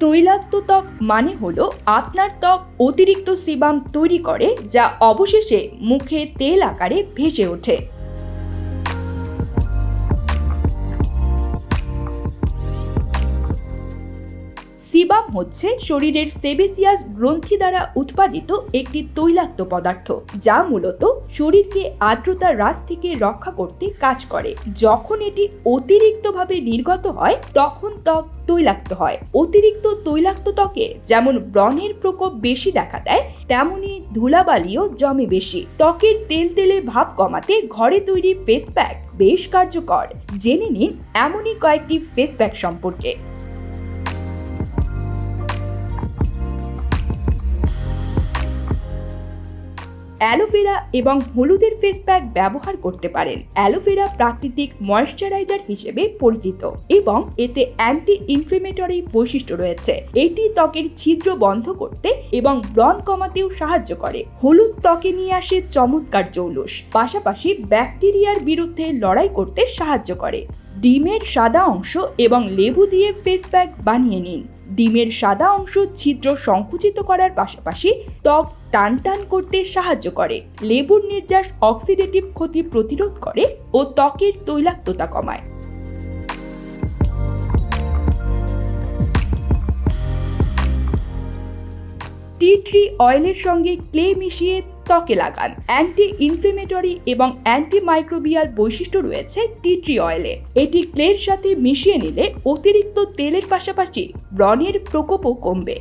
তৈলাক্ত ত্বক মানে হল আপনার ত্বক অতিরিক্ত সিবাম তৈরি করে যা অবশেষে মুখে তেল আকারে ভেসে ওঠে। সিবাম হচ্ছে শরীরের সেবেসিয়াস গ্রন্থি দ্বারা উৎপাদিত একটি তৈলাক্ত পদার্থ, যা মূলত শরীরকে আর্দ্রতা হ্রাস থেকে রক্ষা করতে কাজ করে। যখন এটি অতিরিক্তভাবে নির্গত হয়, তখন ত্বক তৈলাক্ত হয়। অতিরিক্ত তৈলাক্ত ত্বকে যেমন ব্রণের প্রকোপ বেশি দেখা দেয়, তেমনি ধুলাবালিও জমে বেশি। ত্বকের তেল তেলে ভাব কমাতে ঘরে তৈরি ফেস প্যাক বেশ কার্যকর। জেনে নিন এমনই কয়েকটি ফেস প্যাক সম্পর্কে। অ্যালোভেরা এবং হলুদের ফেস প্যাক ব্যবহার করতে পারেন। অ্যালোভেরা প্রাকৃতিক ময়শ্চারাইজার হিসেবে পরিচিত এবং এতে অ্যান্টি ইনফ্লেমেটরি বৈশিষ্ট্য রয়েছে। এটি ত্বকের ছিদ্র বন্ধ করতে এবং ব্রণ কমাতেও সাহায্য করে। হলুদ ত্বকে নিয়ে আসে চমৎকার জৌলুস, পাশাপাশি ব্যাকটেরিয়ার বিরুদ্ধে লড়াই করতে সাহায্য করে। ডিমের সাদা অংশ এবং লেবু দিয়ে ফেস প্যাক বানিয়ে নিন। ডিমের সাদা অংশ ছিদ্র সংকুচিত করার পাশাপাশি ত্বক টান টান করতে সাহায্য করে। লেবুর নির্যাস অক্সিডেটিভ ক্ষতি প্রতিরোধ করে ও ত্বকের তৈলাক্ততা কমায়। টি ট্রি অয়েলের সঙ্গে ক্লে মিশিয়ে ত্বকে লাগান। অ্যান্টি ইনফ্লেমেটরি এবং অ্যান্টি মাইক্রোবিয়াল বৈশিষ্ট্য রয়েছে টি ট্রি অয়েলে। এটি ক্লের সাথে মিশিয়ে নিলে অতিরিক্ত তেলের পাশাপাশি ব্রণের প্রকোপও কমবে।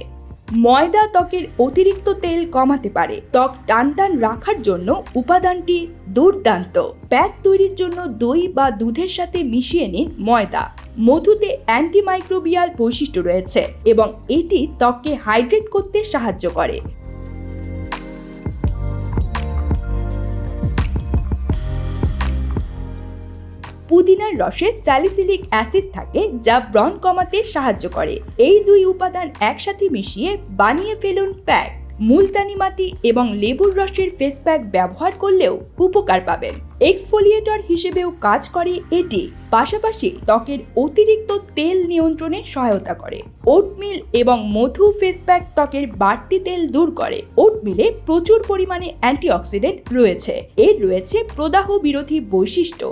ময়দা ত্বকের অতিরিক্ত তেল কমাতে পারে। ত্বক টান টান রাখার জন্য উপাদানটি দুর্দান্ত। প্যাট তৈরির জন্য দই বা দুধের সাথে মিশিয়ে নিন ময়দা। মধুতে অ্যান্টিমাইক্রোবিয়াল বৈশিষ্ট্য রয়েছে এবং এটি ত্বককে হাইড্রেট করতে সাহায্য করে। পুদিনার রসে স্যালিসিলিক অ্যাসিড থাকে যা ব্রণ কমাতে সাহায্য করে। এই দুই উপাদান একসাথে মিশিয়ে বানিয়ে ফেলুন প্যাক। মুলতানি মাটি এবং লেবুর রসের ফেস প্যাক ব্যবহার করলেও উপকার পাবেন। এক্সফোলিয়েটর হিসেবেও কাজ করে এটি। পাশাপাশি ত্বকের অতিরিক্ত তেল নিয়ন্ত্রণে সহায়তা করে। ওটমিল এবং মধু ফেস প্যাক ত্বকের বাড়তি তেল দূর করে। ওটমিলে প্রচুর পরিমাণে অ্যান্টিঅক্সিডেন্ট রয়েছে। এর রয়েছে প্রদাহ বিরোধী বৈশিষ্ট্য।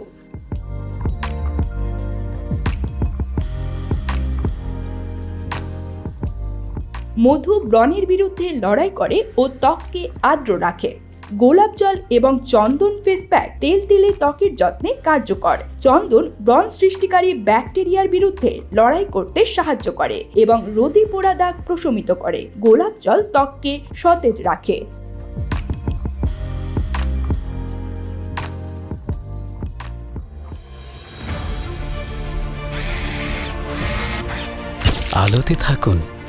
মধু ব্রণের বিরুদ্ধে লড়াই করে ও ত্বককে আর্দ্র রাখে। গোলাপ জল এবং চন্দন ফেস প্যাক তেল তেলে ত্বকের যত্নে কার্যকর। চন্দন ব্রণ সৃষ্টিকারী ব্যাকটেরিয়ার বিরুদ্ধে লড়াই করতে সাহায্য করে এবং রোদে পোড়া দাগ প্রশমিত করে। গোলাপ জল ত্বককে সতেজ রাখে। আলোতে থাকুন।